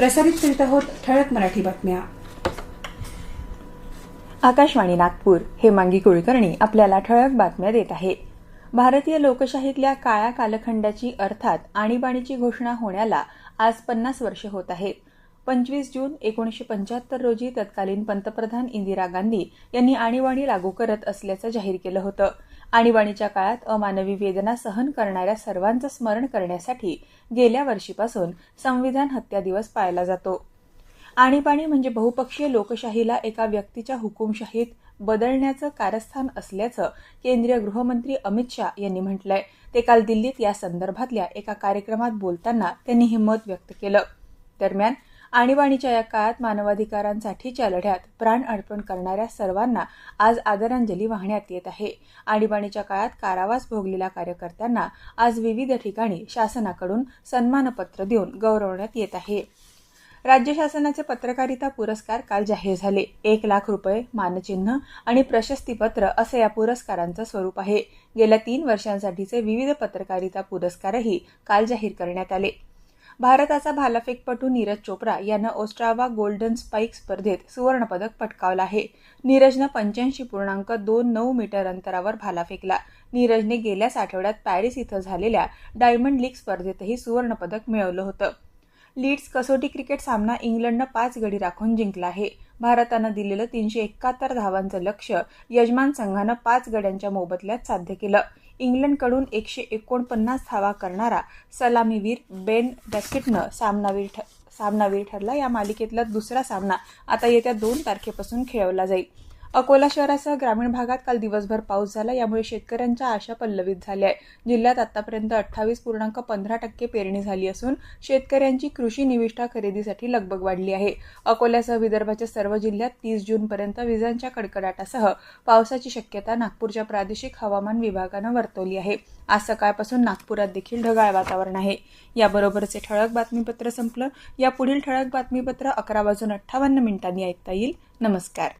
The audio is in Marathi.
प्रसारित करीत आहोत ठळक मराठी बातम्या. आकाशवाणी नागपूर हेमांगी कुलकर्णी आपल्याला ठळक बातम्या देत आहे. भारतीय लोकशाहीतल्या काळ्या कालखंडाची अर्थात आणीबाणीची घोषणा होण्याला आज पन्नास वर्षे होत आहेत. पंचवीस जून एकोणीसशे पंच्याहत्तर रोजी तत्कालीन पंतप्रधान इंदिरा गांधी यांनी आणीबाणी लागू करत असल्याचं जाहीर केलं होतं. आणीबाणीच्या काळात अमानवी वेदना सहन करणाऱ्या सर्वांचं स्मरण करण्यासाठी गेल्या वर्षीपासून संविधान हत्या दिवस पाळला जातो. आणीबाणी म्हणजे बहुपक्षीय लोकशाहीला एका व्यक्तीच्या हुकुमशाहीत बदलण्याचं कारस्थान असल्याचं केंद्रीय गृहमंत्री अमित शाह यांनी म्हटलंय. ते काल दिल्लीत या संदर्भातल्या एका कार्यक्रमात बोलताना त्यांनी हे मत व्यक्त केलं. दरम्यान आणीबाणीच्या या काळात मानवाधिकारांसाठीच्या लढ्यात प्राण अर्पण करणाऱ्या सर्वांना आज आदरांजली वाहण्यात येत आहे. आणीबाणीच्या काळात कारावास भोगलेल्या कार्यकर्त्यांना आज विविध ठिकाणी शासनाकडून सन्मानपत्र देऊन गौरवण्यात येत आहे. राज्य शासनाचे पत्रकारिता पुरस्कार काल जाहीर झाले. एक लाख रुपये मानचिन्ह आणि प्रशस्तीपत्र असं या पुरस्कारांचं स्वरूप आहे. गेल्या तीन वर्षांसाठीचे विविध पत्रकारिता पुरस्कारही काल जाहीर करण्यात आले. भारताचा भालाफेकपटू नीरज चोप्रा यानं ओस्ट्रावा गोल्डन स्पाईक स्पर्धेत सुवर्णपदक पटकावलं आहे. नीरजनं पंच्याऐंशी पूर्णांक दोन नऊ मीटर अंतरावर भाला फेकला नीरजने गेल्याच आठवड्यात पॅरिस इथं झालेल्या डायमंड लीग स्पर्धेतही सुवर्णपदक मिळवलं होतं. लीड्स कसोटी क्रिकेट सामना इंग्लंडनं पाच गडी राखून जिंकला आहे. भारतानं दिलेलं तीनशे एकाहत्तर धावांचं लक्ष्य यजमान संघानं पाच गड्यांच्या मोबदल्यात साध्य केलं. इंग्लंडकडून एकशे एकोणपन्नास धावा करणारा सलामीवीर बेन डॅकेटनं सामनावीर ठ सामनावीर ठरला. या मालिकेतला दुसरा सामना आता येत्या दोन तारखेपासून खेळवला जाईल. अकोला शहरासह ग्रामीण भागात काल दिवसभर पाऊस झाला. यामुळे शेतकऱ्यांच्या आशा पल्लवित झाल्या आहे जिल्ह्यात आतापर्यंत अठ्ठावीस पूर्णांक पंधरा टक्के पेरणी झाली असून शेतकऱ्यांची कृषी निविष्ठा खरेदीसाठी लगबग वाढली आहे. अकोल्यासह विदर्भाच्या सर्व जिल्ह्यात तीस जूनपर्यंत विजांच्या कडकडाटासह पावसाची शक्यता नागपूरच्या प्रादेशिक हवामान विभागानं वर्तवली आहे. आज सकाळपासून नागपुरात देखील ढगाळ वातावरण आहे. याबरोबरचे ठळक बातमीपत्र संपलं. या पुढील ठळक बातमीपत्र अकरा वाजून अठ्ठावन्न मिनिटांनी ऐकता येईल. नमस्कार.